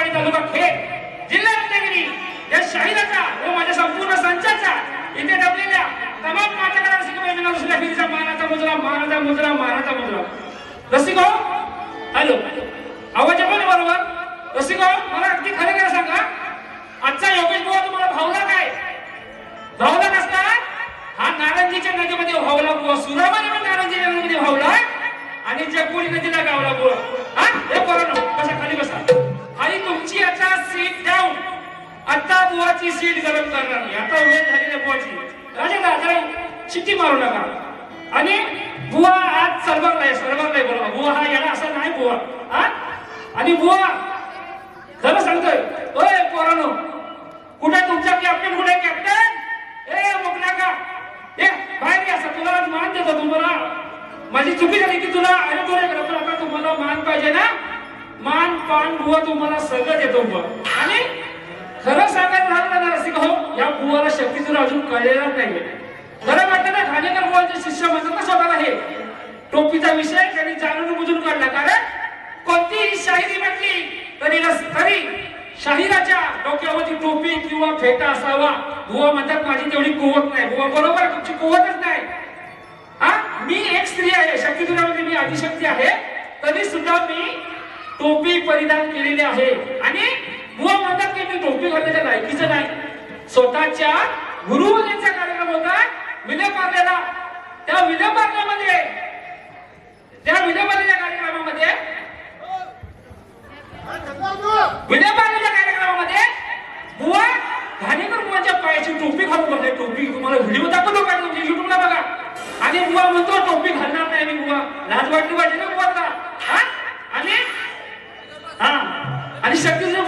चिंचगड तालुका खेड जिल्हा रत्नागिरी या शाहिराचा व माझ्या संपूर्ण संचाचा इथे दबलेल्या तमाम माझ्याकडे रसिक बहिणींना मानाचा मुजरा मानाचा मुजरा मानाचा मुजरा. रसिको हॅलो. आवाज येतो ना बरोबर? रसिको मला अगदी खरं काय सांगा. आजचा योगेश बुवा तुम्हाला भावला काय? भावला नसता हा नारंजीच्या नदीमध्ये भावला बुवा सुरामध्ये पण नारंजीच्या नदीमध्ये भावला आणि जगपुरी नदीला गावला बुवा. हा? हे बरोबर कशा खाली बसा. आणि तुमची आता सीट डाऊन आता बुवाची सीट गरम करणार नाही. आता वेळ झालेली आहे बुवाची? राजा दादा शिट्टी मारू नका. आणि बुवा आज सरबरलाय नाही बरोबर. बुवा हा याला असा नाही बुवा. हा? आणि बुवा खरं सांगतोय. ओय पोरानो कुठे तुमचा कॅप्टन कुठे कॅप्टन ए मुकला का? ए बाहेर या असं तुला आज मान देतो तुम्हाला. माझी चुकी झाली की तुला अरे तुला आता तुम्हाला मान पाहिजे ना? मान पान बुवा तुम्हाला सगळं देतो बुवा. आणि खरं सांगायचं झालं ना रसिक हो या बुवाला शक्ती तुला अजून कळलेला नाहीये. खरं वाटतं ना खानेकर बुवाचे शिष्य म्हणतात ना स्वतःला हे? टोपीचा विषय त्यांनी जाणून बुजून काढला. कारण कोणतीही शाहिरी म्हटली तरी तरी शाहिराच्या डोक्यावरती टोपी किंवा फेटा असावा. बुवा म्हणतात माझी तेवढी कुवत नाही. बुवा बरोबर तुमची कुवतच नाही. हा? मी एक स्त्री आहे. शक्ती तुझ्यामध्ये म्हणजे मी आदिशक्ती आहे. तरी सुद्धा मी टोपी परिधान केलेली आहे. आणि बुवा म्हणतात की मी टोपी घालण्याच्या लायकीचं नाही. स्वतःच्या गुरुवंदीचा कार्यक्रम होता. विले पार्ल्याला त्या विले पार्ल्यामध्ये त्या विले पार्ल्याच्या कार्यक्रमामध्ये विले पार्ल्याच्या कार्यक्रमामध्ये बुवा घाणेकर बुवाच्या पायाची टोपी घालून बघा टोपी तुम्हाला व्हिडिओ दाखवतो का? तुमच्या युट्यूबला बघा. आणि बुवा म्हणतो टोपी घालणार नाही मी बुवा. लाज वाटली पाहिजे ना?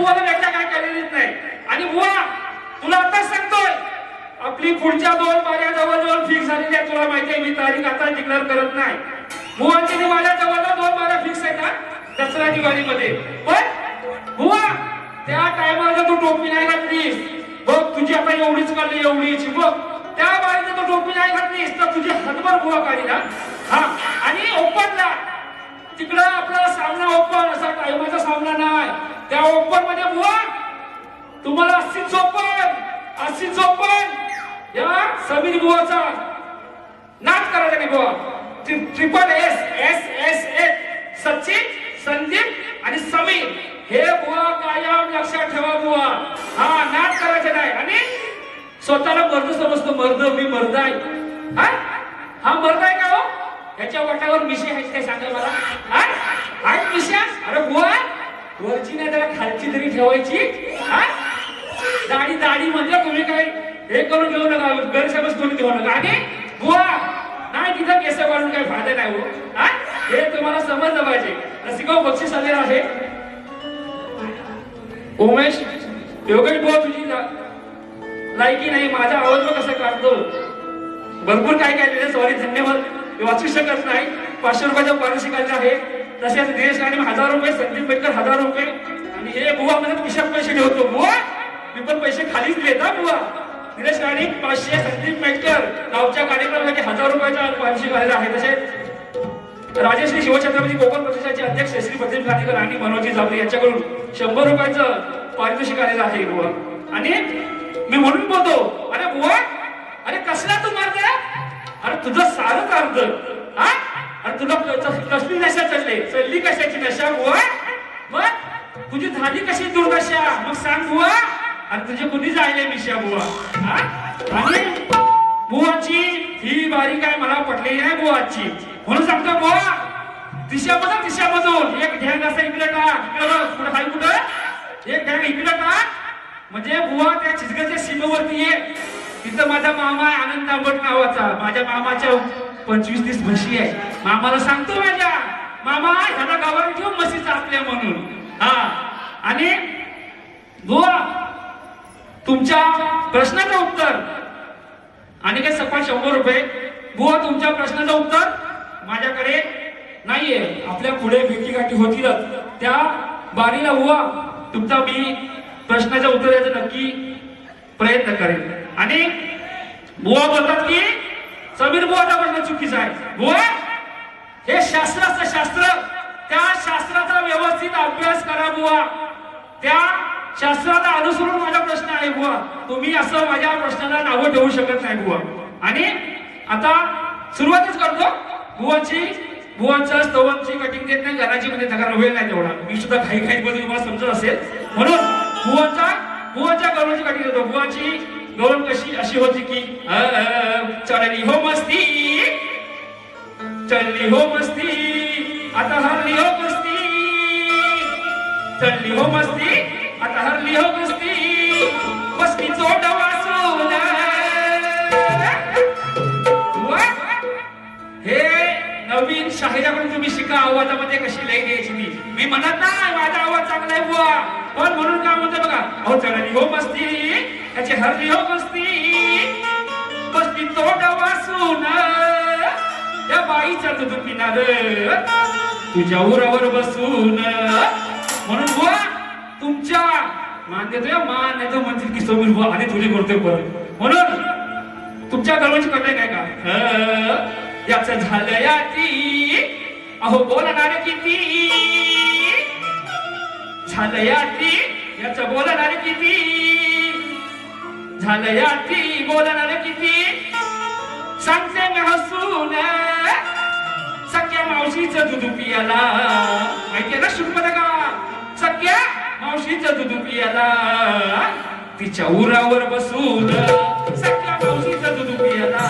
बुवाला व्याख्या काय केलेलीच नाही. आणि बुवा तुला आताच सांगतोय आपली पुढच्या दोन माझ्या जवळजवळ फिक्स झालेली आहे तुला माहिती आहे मी तारीख आता डिक्लेअर करत नाही. बुवाची आणि माझ्या जवळजवळ दोन बाऱ्या फिक्स आहे का दसरा दिवाळीमध्ये. पण बुवा त्या टायमाला तू टोपी नाही घातलीस. बघ तुझी आता एवढीच काढली एवढीच. बघ त्या बारीला तू टोपी नाही घातलीस तर तुझी हातभर बुवा काढी ना हा आणि ओपनला. तिकडं आपला सामना ओपन असा टायमाचा सामना नाही. त्या ओपन म्हणजे बुवा तुम्हाला अस्सी चोपन अस्सी चोपन या समीर बुवाचा नाच करायचा नाही बुवा. Tri- triple S S S S Sachin Sandeep आणि समीर. हे बुवा कायम लक्षात ठेवा बुवा. हा नाच करायचं नाही. आणि स्वतःला मर्द समजतो मर्द मी मर्द आहे हा मर्द आहे का हो? याच्या वाटावर मिशी आहे काय सांगा मला. मिशा? अरे बुवा वरची नाही त्याला खालची तरी ठेवायची. दाढी दाढी म्हणजे तुम्ही काय हे करून घेऊ नका गैरसमज करून घेऊ नका. आणि बुवा नाही तिथं केस काढून काही फायदा नाही हो. हे? तुम्हाला समजलं पाहिजे. रसिकाऊ बक्षीस आलेलं आहे. उमेश योगेश बुवा तुझी लायकी नाही माझा आवाज कसं कसा काढतो. भरपूर काय काय लिहिलं सॉरी धन्यवाद. वाचू शकत नाही. पाचशे रुपयाच्या पारितोषिकाचे आहे तसेच दिनेश आणि हजार रुपये संदीप बेकर हजार रुपये. आणि हे बुवा म्हणत खिशात पैसे ठेवतो. बुवा मी पण पैसे खालीच देत बुवा. दिनेश राणी पाचशे संदीप मेटकर गावच्या कार्यक्रमासाठी हजार रुपयाचा पारितोषिक आलेला आहे तसेच राजेश्री शिवछत्रपती कोकण प्रदेशाचे अध्यक्ष श्री प्रदीप खांडेकर आणि मनोजी जावरे यांच्याकडून शंभर रुपयाचं पारितोषिक आलेलं आहे बुवा. आणि मी म्हणून बोलतो अरे बुवा अरे कसला तू मार्ग अरे तुझं सारच अर्ध हा? आणि तुला कसली नशा चढली चढली कशाची नशा बुवा? मग? तुझी झाली कशी दुर्दशा? मग सांग बुवा. आणि तुझे कुणी जायले मिशा बुवा? आणि बुवाची ही बारी काय मला पटलेली आहे बुवाची. म्हणून सांगतो बुवा दिशा मधून एक ढ्यांग असं इकडे टाक. इकडे बघ, कुठं हाय कुठं? एक ढ्यांग इकडे टाक. म्हणजे बुवा त्या चिचगाच्या सीमेवरती ये. तिथं माझा मामा आहे आनंद आंबट नावाचा. माझ्या मामाच्या पंचवीस तीस म्हशी आहे. मामाला सांगतो माझ्या मामा ह्याला गावाला घेऊन म्हशी चापल्या म्हणून. हा. आणि बुवा तुमच्या प्रश्नाचं उत्तर. आणि काय सकाळ शंभर रुपये. बुवा तुमच्या प्रश्नाचं उत्तर माझ्याकडे नाहीये. आपल्या पुढे भेटीगाठी होतीलच. त्या बारीला बुवा तुमचा मी प्रश्नाच्या उत्तराचा नक्की प्रयत्न करेन. आणि बुवा बोलतात की समीर बुवाचा प्रश्न चुकीचा आहे. बुवा हे शास्त्राचं शास्त्र त्या शास्त्राचा व्यवस्थित अभ्यास करा बुवा. त्या शास्त्राला अनुसरून माझा प्रश्न आहे बुवा. तुम्ही असं माझ्या प्रश्नाला नावं ठेवू शकत नाही बुवा. आणि आता सुरुवातच करतो. बुवाची बुवाच्या स्तवांची कटिंग देत नाही घराची म्हणजे तक्रार वेळ नाही तेवढा. मी सुद्धा काही काही मध्ये तुम्हाला समजत असेल. म्हणून बुवाच्या बुवाच्या गौरवाची कटिंग देतो बुवाची गौरव कशी अशी होती की अ, हो मस्ती चलली हो मस्ती आता हरली हो मस्ती चलली हो मस्ती आता हरली हो मस्ती मस्ती चोट वाचून हे नवीन शाहिराकडून तुम्ही शिका आवाजामध्ये कशी लय द्यायची ती. मी म्हणत नाही माझा आवाज चांगला आहे बुवा. पण म्हणून काय म्हणतो बघा अहो चलली हो मस्ती त्याची हरली हो मस्ती मस्ती तोंड वासून त्या बाईच्या तू पिणार तुझ्या उरावर बसून. म्हणून बुवा तुमच्या मान देतोय मान नाही तर म्हणतील की समीर बुवा आणि तुझे करतोय परत. म्हणून तुमच्या गर्वाची कळलंय काय का? याच याचं झालं याची. अहो बोलणारे किती? झालं याची याचं बोलणार किती? झालं याची बोलणार किती? सांगते मी हसून. सख्या मावशीच दूध पियाला. माहितीये ना शुभ का? सख्या मावशीच दूध पियाला. तिच्या उरावर बसून सख्या मावशीच दूध पियाला.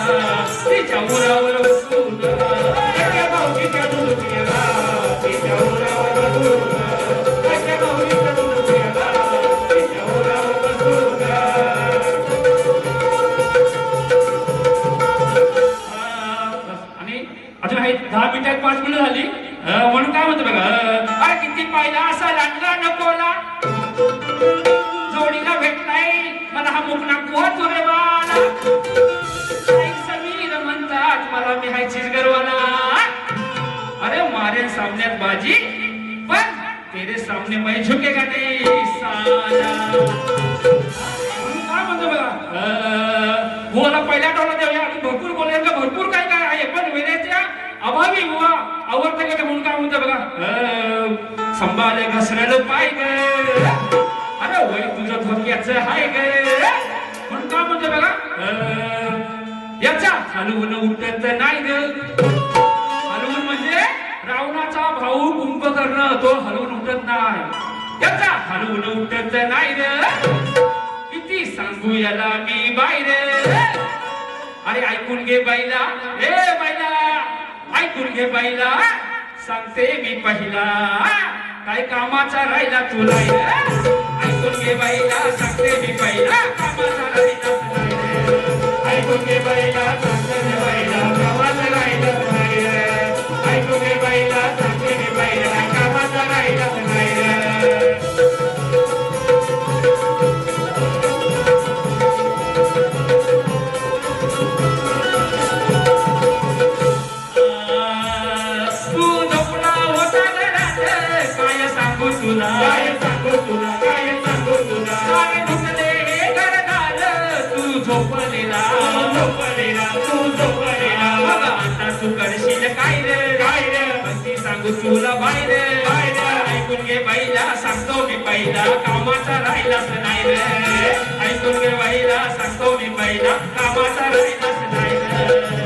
तिच्या उरावर दहा मिनिटात पाच मिनिटं झाली. म्हणून काय म्हणतो बघा अरे किती पाहिला असा लांडला नकोला. जोडीला भेटलाय. मला हा मुकना कुहा तुरे बाला समीर म्हणतात मला मी हाय गरवाला. अरे मारे सामन्यात बाजी पण तेरे सामने मैं झुकेगा नहीं साला. काय म्हणतो बघा बोला पहिल्या टोला देऊया भरपूर बोलेल का? भरपूर काय काय आहे पण वेळेच्या अभावी बुवा. आवडतं का म्हणून काय म्हणतो बघा? अं, संभाले घसरलं पाय ग अरे वय तुझं थोडक्याच हाय ग. म्हणून काय म्हणतो बघा? याचा हलवून उठत नाही ग. हलवून म्हणजे रावणाचा भाऊ कुंभकर्ण तो हलवून उठत नाही. याचा हलवून उठत नाही रे किती सांगू याला मी बाहेर. अरे ऐकून घे बाईला ए बाईला ऐकून घे बाईला. सांगते मी पहिला. काय कामाचा राहिला तुला झोपलेला झोपलेला तू झोपलेला आता तू करशील काय रे? काय रे? सांगू तुला बाहेर बाहेर ऐकून घे बाईला सांगतो मी पहिला कामाचा राहिलाच नाही रे. ऐकून घे बाईला सांगतो मी पहिला कामाचा राहिलाच नाही रे.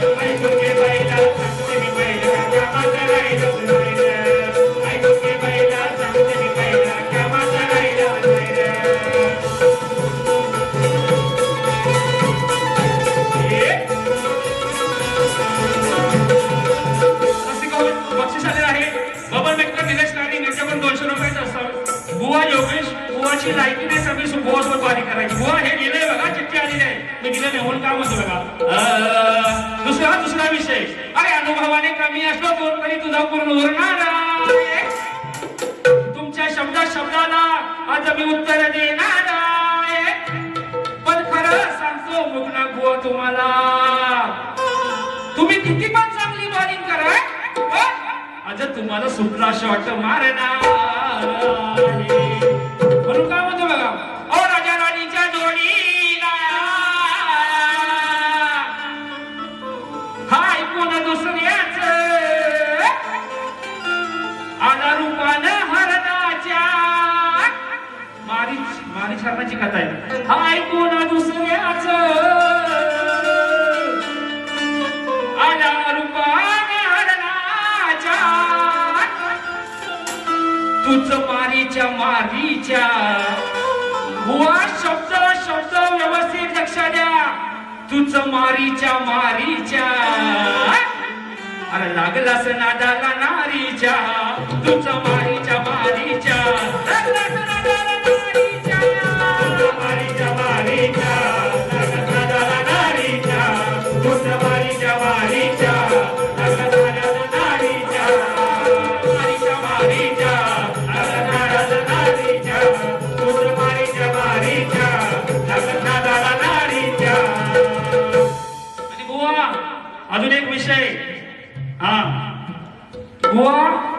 दिलं नाही बघा दुसरा दुसरा विषय. अरे अनुभवाने कमी असलो कोण तरी तुझा पूर्ण उरणार. तुमच्या शब्दा शब्दाला आज मी उत्तर देणार पण खरं सांगतो मुगना बुवा तुम्हाला. तुम्ही किती पण चांगली बॉलिंग करा हं? आज तुम्हाला सुटला शॉट मारणार. तुझ मारीच्या मारीच्या. अरे लागलास नादाला नारीच्या. तुझ मारीच्या. अजून एक विषय. हा. गोवा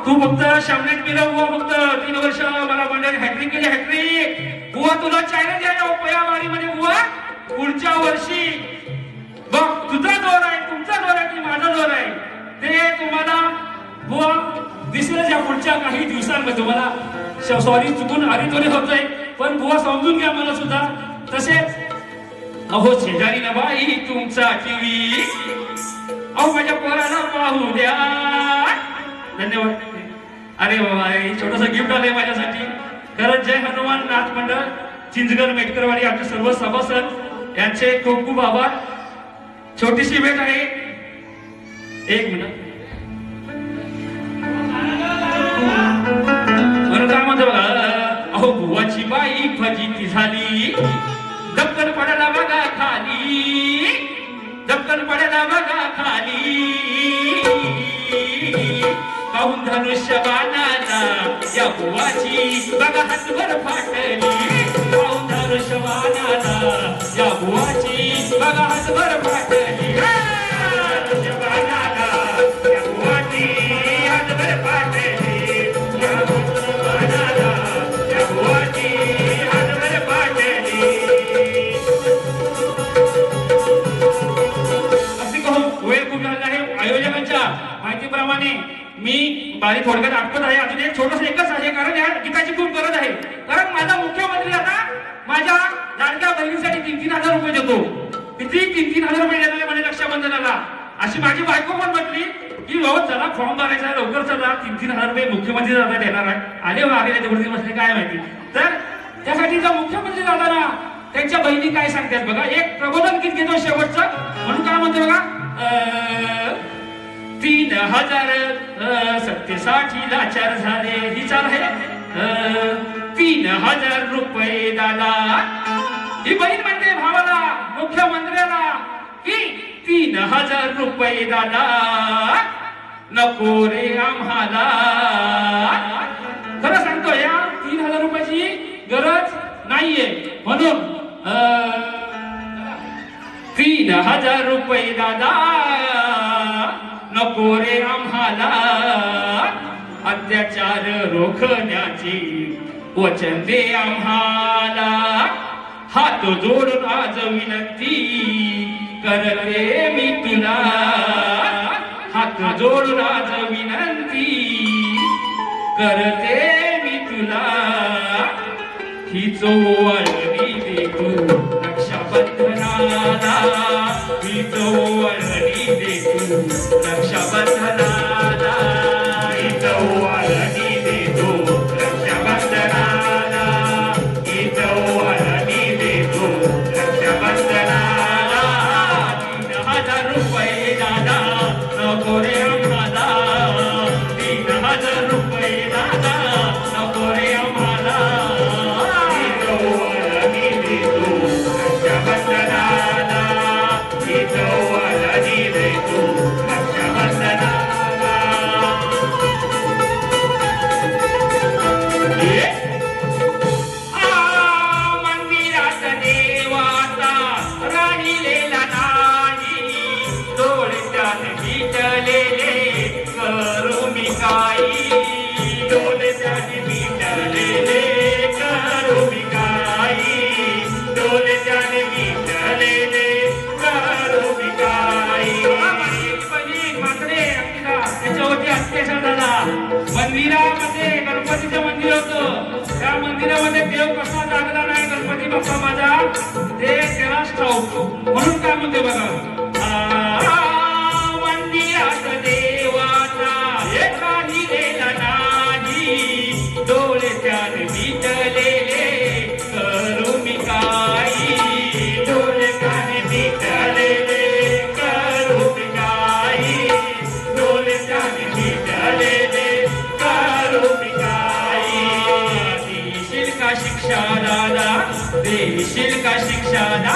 तू फक्त शामनेत केलं गोवा फक्त. तीन वर्ष मला मंडळी हॅट्रिक केली हॅकरी गोवा तुला चॅलेंज आहे ना पया मध्ये पुढच्या वर्षी. बघ तुझा जोर आहे तुमचा जोर आहे की माझा जोर आहे. ते तुम्हाला गोवा दिसेल या पुढच्या काही दिवसांमध्ये. तुम्हाला सॉरी चुकून आरितोरी होतोय. पण गोवा समजून घ्या मला सुद्धा. तसेच अहो शेजारी ना तुमचा टीव्ही अहो माझ्या पोराला पाहू द्या. धन्यवाद. अरे बाबा छोटस गिफ्ट आलंय माझ्यासाठी. खरंच जय हनुमान नाथ मंडळ चिंचगड मेटकरवाडी आमचे सर्व सभासद यांचे खूप खूप आभार. छोटीशी भेट आहे. एक मिनिट. काय म्हणतो अहो बुवाची बाई फजिती झाली. दप्तर पडायला बघा खाली. दप्तर पडायला बघा काहून धनुष्य बाणाला या बुवाची बघा हातभर फाटली थोडक्यात आठवत आहे. अजून एक छोटस एकच आहे कारण या गीताची खूप गरज आहे. कारण माझा मुख्यमंत्री आता माझ्या लाडक्या बहिणीसाठी तीन तीन हजार रुपये देतो. किती? तीन तीन हजार रुपये देणार आहे म्हणजे रक्षाबंधनाला. अशी माझी बायको पण म्हटली की भाऊ चला फॉर्म भरायचा लवकर चला. तीन तीन हजार रुपये मुख्यमंत्री दादा देणार आहे आले हो, आले त्याच्यावरती बसले काय माहिती. तर त्यासाठी जर मुख्यमंत्री दादा ना त्यांच्या बहिणी काय सांगतात बघा. एक प्रबोधन गीत घेतो शेवटचं. म्हणून काय म्हणतो बघा? अं, तीन हजार सत्तेसाठी लाचार झाले ही चाल आहे तीन हजार रुपये दादा. ही बहीण म्हणते भावाला मुख्यमंत्र्याला की तीन हजार रुपये दादा. नको रे आम्हाला. खरं सांगतो या तीन हजार रुपयाची गरज नाहीये. म्हणून तीन हजार रुपये दादा. नको रे आम्हाला. अत्याचार रोखण्याची वचन दे आम्हाला. हात जोडून आज विनंती करते मी तुला. हात जोडून आज विनंती करते मी तुला. ही चोवळ दे तू शिबिरामध्ये गणपतीचं मंदिर होतं. त्या मंदिरामध्ये देव कसा जागला नाही गणपती बाप्पा माझा? ते त्यालाच ठाऊक म्हणून काय म्हणते बघा. देशील का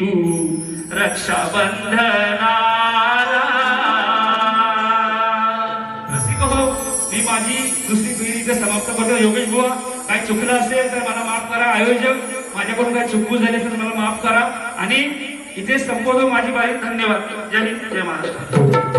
तू रक्षाबंधनाला. रसिक हो मी माझी दुसरी पिढी इथे समाप्त करतो. योगेश बुवा काय चुकलं असेल तर मला माफ करा. आयोजक माझ्याकडून काय चुकू झाले तर मला माफ करा. आणि इथे संपवतो माझी बाई धन्यवाद. जय हिंद जय महाराष्ट्र.